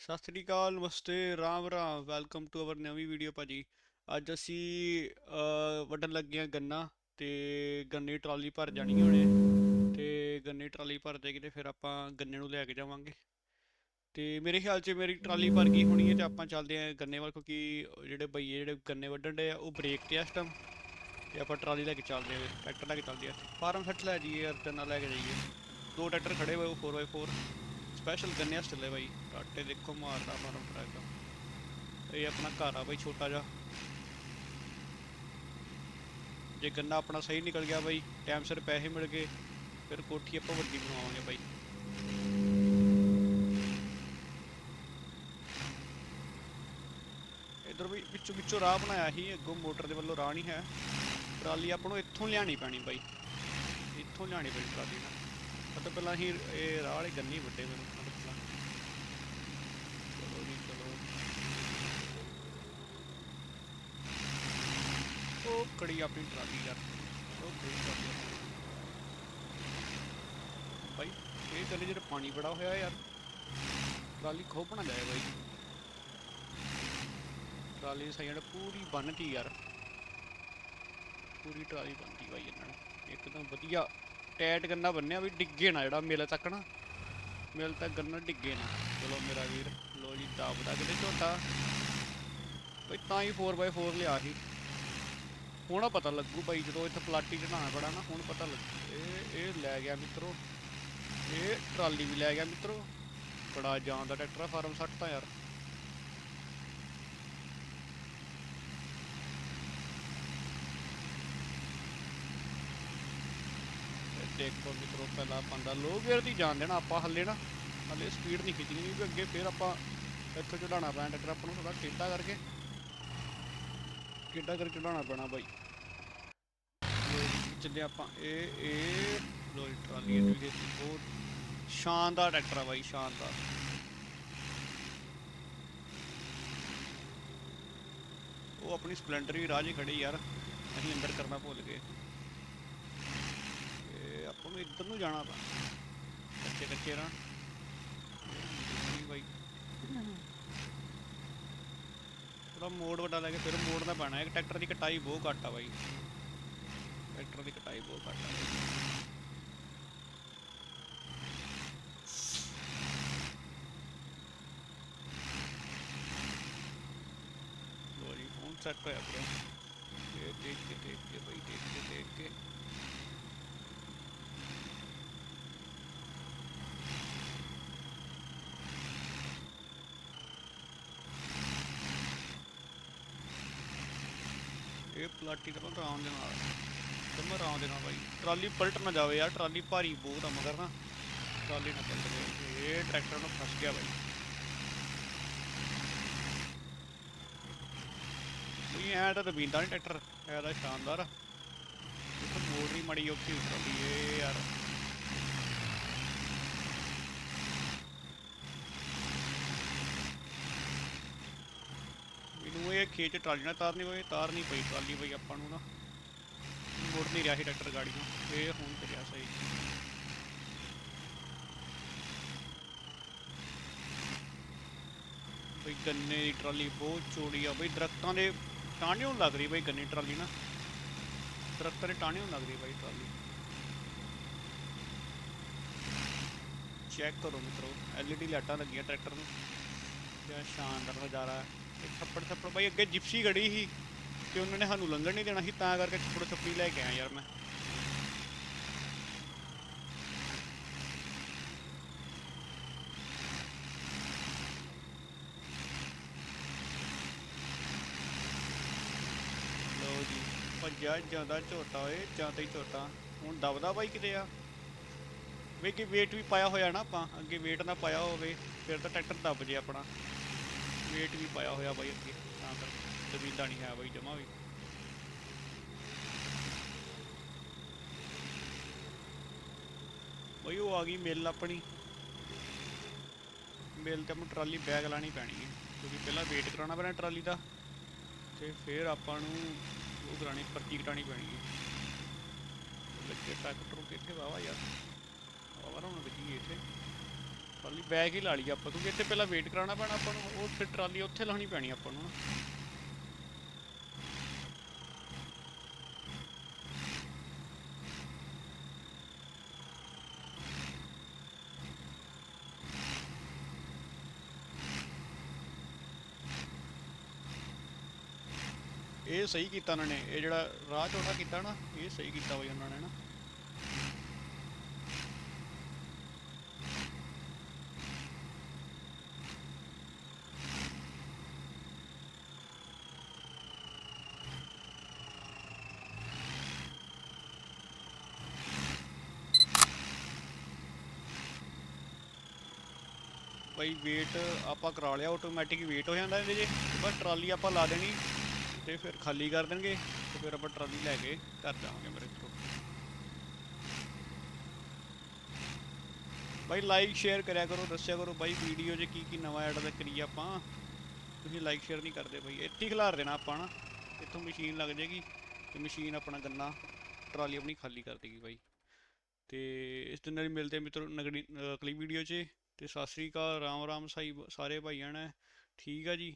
ਸਤਿ ਸ੍ਰੀ ਅਕਾਲ, namaste, Ram Ram, welcome to our ਨਵੀਂ ਵੀਡੀਓ ਭਾਜੀ। ਅੱਜ ਅਸੀਂ ਵੱਢਣ ਲੱਗੇ ਹਾਂ ਗੰਨਾ ਤੇ ਗੰਨੇ ਟਰਾਲੀ ਭਰ ਜਾਣੀ ਹੋਣੇ। ਤੇ ਗੰਨੇ ਟਰਾਲੀ ਭਰ ਜਾਏਗੀ ਤੇ ਫਿਰ ਆਪਾਂ ਗੰਨੇ ਨੂੰ ਲੈ ਕੇ ਜਾਵਾਂਗੇ। ਤੇ ਮੇਰੇ ਖਿਆਲ 'ਚ ਮੇਰੀ ਟਰਾਲੀ ਭਰ ਗਈ ਹੋਣੀ ਹੈ ਤੇ ਆਪਾਂ ਚੱਲਦੇ ਹਾਂ ਗੰਨੇ ਵੱਲ ਕਿਉਂਕਿ ਜਿਹੜੇ ਬਈਏ ਜਿਹੜੇ ਗੰਨੇ ਵੱਢਣ ਦੇ ਆ, ਉਹ ਬ੍ਰੇਕ ਤੇ ਆ ਇਸ ਟਾਈਮ ਤੇ ਆਪਾਂ ਟਰਾਲੀ ਲੈ ਕੇ ਚੱਲਦੇ ਹਾਂ, ਟਰੈਕਟਰ ਲੈ ਕੇ ਚੱਲਦੇ ਆ ਫਾਰਮ ਸੱਟ ਲੈ ਜਾਈਏ ਯਾਰ ਨਾਲ ਲੈ ਕੇ ਜਾਈਏ। ਦੋ ਟਰੈਕਟਰ ਖੜੇ ਹੋਏ, ਉਹ 4x4 ਸਪੈਸ਼ਲ ਗੰਨੇ ਵਾਸਤੇ ਲੈ ਬਾਈ। ਟਾਟੇ ਦੇਖੋ ਮਾਰਦਾ ਮਾਰਮ ਟਰੈਕ ਇਹ ਆਪਣਾ ਘਰ ਆ ਬਾਈ, ਛੋਟਾ ਜਿਹਾ। ਜੇ ਗੰਨਾ ਆਪਣਾ ਸਹੀ ਨਿਕਲ ਗਿਆ ਬਾਈ ਟਾਈਮ ਸਿਰ ਪੈਸੇ ਮਿਲ ਗਏ, ਫਿਰ ਕੋਠੀ ਆਪਾਂ ਵੱਡੀ ਬਣਾਵਾਂਗੇ ਬਾਈ। ਇਧਰ ਵੀ ਵਿੱਚੋਂ ਵਿੱਚੋਂ ਰਾਹ ਬਣਾਇਆ ਸੀ, ਅੱਗੋਂ ਮੋਟਰ ਦੇ ਵੱਲੋਂ ਰਾਹ ਨਹੀਂ ਹੈ। ਟਰਾਲੀ ਆਪਾਂ ਨੂੰ ਇੱਥੋਂ ਲਿਆਣੀ ਪੈਣੀ ਬਾਈ। ਇੱਥੋਂ ਲਿਆਣੀ ਪੈਣੀ ਟਰਾਲੀ ਨਾਲ। ਸਭ ਤੋਂ ਪਹਿਲਾਂ ਹੀ ਇਹ ਰਾਹ ਵਾਲੇ ਗੰਨੀ ਵੱਡੇ ਮੈਨੂੰ ਚਲੋ ਜੀ, ਚਲੋ। ਉਹ ਕੜੀ ਆਪਣੀ ਟਰਾਲੀ ਯਾਰ? ਉਹ ਕੜੀ ਟਰਾਲੀ ਆਪਣੀ। ਬਾਈ, ਇਹ ਗਲੀ ਜਿਹੜਾ ਪਾਣੀ ਬੜਾ ਹੋਇਆ ਯਾਰ। ਟਰਾਲੀ ਖੋਪਣਾ ਜਾਏ ਬਾਈ। ਟਰਾਲੀ ਦੀ ਸਾਈਡ ਪੂਰੀ ਬੰਨਤੀ ਯਾਰ। ਪੂਰੀ ਟਰਾਲੀ ਬੰਨਤੀ ਬਾਈ ਇਹਨਾਂ ਨੇ। ਇੱਕਦਮ ਵਧੀਆ। ਟਾਇਟ ਗੰਨਾ ਬੰਨਿਆ ਵੀ ਡਿੱਗੇ ਨਾ ਜਿਹੜਾ ਮਿਲ ਤੱਕ ਨਾ। ਮਿਲ ਤੱਕ ਗੰਨਾ ਡਿੱਗੇ ਨਾ। ਚਲੋ ਮੇਰਾ ਵੀਰ ਲੋ ਜੀ ਦਾਬਦਾ ਕਿਤੇ ਝੋਟਾ। ਬਈ ਤਾਂ ਹੀ 4x4 ਲਿਆ ਸੀ। ਹੁਣ ਪਤਾ ਲੱਗੂ ਬਾਈ ਜਦੋਂ ਇੱਥੇ ਪਲਾਟੀ ਚੜਾਉਣਾ ਪੜਾ ਨਾ, ਹੁਣ ਪਤਾ ਲੱਗੂ। ਇਹ ਇਹ ਲੈ ਗਿਆ ਮਿੱਤਰੋ। ਇਹ ਟਰਾਲੀ ਵੀ ਲੈ ਗਿਆ ਮਿੱਤਰੋ। ਬੜਾ ਜਾਨ ਦਾ ਟਰੈਕਟਰ ਆ, ਫਾਰਮ 60 ਤਾਂ ਯਾਰ। ਦੇਖੋ ਮਿੱਤਰੋ, ਪਹਿਲਾਂ ਆਪਾਂ ਦਾ ਲੋ ਗੇਅਰ ਦੀ ਜਾਣ ਦੇਣਾ ਆਪਾਂ ਹੱਲੇ ਨਾ। ਹੱਲੇ ਸਪੀਡ ਨਹੀਂ ਖਿੱਚਣੀ ਕਿਉਂਕਿ ਅੱਗੇ ਫਿਰ ਆਪਾਂ ਇੱਥੋਂ ਚੜਾਉਣਾ ਪੈਣਾ, ਟਰੈਕਟਰ ਆਪਾਂ ਨੂੰ ਥੋੜਾ ਟੇਢਾ ਕਰਕੇ। ਟੇਢਾ ਕਰਕੇ ਚੜਾਉਣਾ ਪੈਣਾ ਬਾਈ। ਚੱਲੇ ਆਪਾਂ। ਇਹ ਇਹ ਲੋ ਟਰਾਲੀ ਇਹ ਬਹੁਤ ਸ਼ਾਨਦਾਰ ਟਰੈਕਟਰ ਆ ਬਾਈ, ਸ਼ਾਨਦਾਰ। ਉਹ ਆਪਣੀ ਸਪਲੈਂਡਰ ਵੀ ਰਾਹ 'ਚ ਖੜੀ ਯਾਰ, ਅਸੀਂ ਅੰਦਰ ਕਰਨਾ ਭੁੱਲ ਗਏ। ਇਹ ਆਪਾਂ ਨੂੰ ਇੱਧਰ ਨੂੰ ਜਾਣਾ ਪਾ ਕੱਚੇ ਕੱਚੇ ਰਾਂ ਬਾਈ। ਥੋੜਾ ਮੋੜ ਵੱਡਾ ਲੈ ਕੇ ਫਿਰ ਮੋੜਨਾ ਪੈਣਾ। ਇੱਕ ਟਰੈਕਟਰ ਦੀ ਕਟਾਈ ਬਹੁਤ ਘੱਟ ਆ ਬਾਈ। ਟਰੈਕਟਰ ਦੀ ਕਟਾਈ ਬਹੁਤ ਘੱਟ ਆ। ਬਾਈ। ਲੋ ਜੀ, ਹੁਣ ਸੈੱਟ ਹੋਇਆ ਪੂਰਾ ਇਹ ਦੇਖ ਕੇ ਦੇਖ ਕੇ ਬਾਈ, ਦੇਖ ਕੇ ਦੇਖ ਕੇ। ਇਹ ਪਲਾਟੀ ਦਾ ਆਰਾਮ ਦੇ ਨਾਲ। ਜਮਾ ਆਰਾਮ ਦੇ ਨਾਲ ਬਾਈ। ਟਰਾਲੀ ਪਲਟ ਨਾ ਜਾਵੇ ਯਾਰ, ਟਰਾਲੀ ਭਾਰੀ ਬਹੁਤ ਆ ਮਗਰ ਨਾ। ਟਰਾਲੀ ਨਾ ਪਲਟ ਜਾਵੇ। ਇਹ ਟਰੈਕਟਰ ਨੂੰ ਫਸ ਗਿਆ ਬਾਈ। ਇਹ ਐ ਤਾਂ ਦਬੀਂਦਾ ਨਹੀਂ ਟਰੈਕਟਰ। ਐ ਤਾਂ ਸ਼ਾਨਦਾਰ ਆ। ਇੱਕ ਮੋੜ ਨਹੀਂ ਮੜੀ ਔਖੀ ਟਰਾਲੀ ਇਹ ਯਾਰ। ਮੈਨੂੰ ਇਹ ਖੇਚ ਟਰਾਲੀ ਨਾਲ ਤਾਰਨੀ ਪਈ ਤਾਰਨੀ ਪਈ, ਟਰਾਲੀ ਬਈ ਆਪਾਂ ਨੂੰ ਨਾ। ਮੁੜ ਨਹੀਂ ਰਿਹਾ ਸੀ ਟਰੈਕਟਰ ਗਾੜੀ ਨੂੰ, ਇਹ ਹੁਣ ਕਰਿਆ ਸਹੀ। ਬਈ ਗੰਨੇ ਦੀ ਟਰਾਲੀ ਬਹੁਤ ਚੌੜੀ ਆ, ਬਈ ਦਰਖਤਾਂ ਦੇ ਟਾਹਣਿਓਂ ਲੱਗ ਰਹੀ ਬਈ ਗੰਨੇ ਦੀ ਟਰਾਲੀ ਨਾ। ਦਰਖਤਾਂ ਦੇ ਟਾਹਣਿਓਂ ਲੱਗ ਰਹੀ ਬਈ ਟਰਾਲੀ। ਚੈੱਕ ਕਰੋ ਮਿੱਤਰੋ ਐਲਈਡੀ ਲਾਈਟਾਂ ਲੱਗੀਆਂ ਟਰੈਕਟਰ ਨੂੰ। ਕਿਆ ਸ਼ਾਨਦਾਰ ਨਜ਼ਾਰਾ। ਹੈ ਥੱਪੜ ਥੱਪੜ ਛੱਪੜ ਬਾਈ, ਅੱਗੇ ਜਿਪਸੀ ਖੜੀ ਸੀ ਤੇ ਉਹਨਾਂ ਨੇ ਸਾਨੂੰ ਲੰਘਣ ਨਹੀਂ ਦੇਣਾ ਸੀ, ਤਾਂ ਕਰਕੇ ਥੱਪੜ ਥੱਪੜੀ ਲੈ ਕੇ ਆਇਆ ਯਾਰ ਮੈਂ। ਲਓ ਜੀ, ਭੱਜਿਆ ਜਾਂਦਾ ਝੋਟਾ ਓਏ ਜਾਂਦਾ ਹੀ ਝੋਟਾ। ਹੁਣ ਦਬਦਾ ਬਾਈ ਕਿਤੇ ਆ? ਵੇ ਕਿ weight ਵੀ ਪਾਇਆ ਹੋਇਆ ਨਾ ਆਪਾਂ, ਅੱਗੇ weight ਨਾ ਪਾਇਆ ਹੋਵੇ, ਫਿਰ ਤਾਂ ਟਰੈਕਟਰ ਦੱਬ ਜੇ ਆਪਣਾ। ਵੇਟ ਵੀ ਪਾਇਆ ਹੋਇਆ ਬਾਈ ਅੱਗੇ, ਤਾਂ ਕਰ ਜ਼ਮੀਨਦਾ ਨਹੀਂ ਹੈ ਬਾਈ ਜਮਾ ਵੀ। ਬਾਈ ਉਹ ਆ ਗਈ ਮਿਲ ਆਪਣੀ। ਮਿਲ ਤੇ ਆਪਾਂ ਟਰਾਲੀ ਬੈਗ ਲਾਣੀ ਪੈਣੀ ਹੈ, ਕਿਉਂਕਿ ਪਹਿਲਾਂ ਵੇਟ ਕਰਾਉਣਾ ਪੈਣਾ ਟਰਾਲੀ ਦਾ, ਤੇ ਫਿਰ ਆਪਾਂ ਨੂੰ ਉਹ ਕਰਾਣੀ ਪਰਚੀ ਕਟਾਣੀ ਪੈਣੀ ਹੈ। ਲੱਗੇ ਟਰੈਕਟਰ ਕਿੱਥੇ ਵਾਵਾ ਯਾਰ ਵਾਵਾ ਹੁਣ ਵੱਜੀ ਇੱਥੇ। ਟਰਾਲੀ ਬੈਗ ਹੀ ਲਾ ਲਈ ਆਪਾਂ, ਕਿਉਂਕਿ ਇੱਥੇ ਪਹਿਲਾਂ ਵੇਟ ਕਰਾਉਣਾ ਪੈਣਾ ਆਪਾਂ ਨੂੰ, ਉਹ ਫਿਰ ਟਰਾਲੀ ਉੱਥੇ ਲਾਉਣੀ ਪੈਣੀ ਆਪਾਂ ਨੂੰ। ਇਹ ਸਹੀ ਕੀਤਾ ਉਹਨਾਂ ਨੇ, ਇਹ ਜਿਹੜਾ ਰਾਹ ਚੌੜਾ ਕੀਤਾ ਨਾ, ਇਹ ਸਹੀ ਕੀਤਾ ਬਈ ਉਹਨਾਂ ਨੇ ਨਾ। ਬਈ ਵੇਟ ਆਪਾਂ ਕਰਾ ਲਿਆ ਆਟੋਮੈਟਿਕ ਵੇਟ ਹੋ ਜਾਂਦਾ ਇਹਦੇ 'ਚ। ਪਰ ਟਰਾਲੀ ਆਪਾਂ ਲਾ ਦੇਣੀ ਤੇ ਫਿਰ ਖਾਲੀ ਕਰ ਦੇਣਗੇ ਤੇ ਫਿਰ ਆਪਾਂ ਟਰਾਲੀ ਲੈ ਕੇ ਘਰ ਜਾਵਾਂਗੇ ਮੇਰੇ ਤੋਂ ਬਾਈ ਲਾਈਕ ਸ਼ੇਅਰ ਕਰਿਆ ਕਰੋ, ਦੱਸਿਆ ਕਰੋ ਬਾਈ ਵੀਡੀਓ 'ਚ ਕੀ ਕੀ ਨਵਾਂ ਐਡ ਦਾ ਕਰੀਏ ਆਪਾਂ। ਤੁਸੀਂ ਲਾਈਕ ਸ਼ੇਅਰ ਨਹੀਂ ਕਰਦੇ ਬਾਈ, ਇੱਥੇ ਹੀ ਖਿਲਾਰ ਦੇਣਾ ਆਪਾਂ ਨਾ। ਇੱਥੋਂ ਮਸ਼ੀਨ ਲੱਗ ਜਾਏਗੀ ਤੇ ਮਸ਼ੀਨ ਆਪਣਾ ਗੰਨਾ, ਟਰਾਲੀ ਆਪਣੀ ਖਾਲੀ ਕਰ ਦੇਗੀ ਬਾਈ। ਤੇ ਇਸ ਦਿਨ ਨਾਲ ਮਿਲਦੇ ਹਾਂ ਮਿੱਤਰੋ ਨਗੜੀ ਅਗਲੀ ਵੀਡੀਓ 'ਚ। ਤੇ ਸਤਿ ਸ੍ਰੀ ਅਕਾਲ ਰਾਮ ਰਾਮ ਸਾਈ ਸਾਰੇ ਭਾਈਆਂ ਨੇ ਠੀਕ ਆ ਜੀ?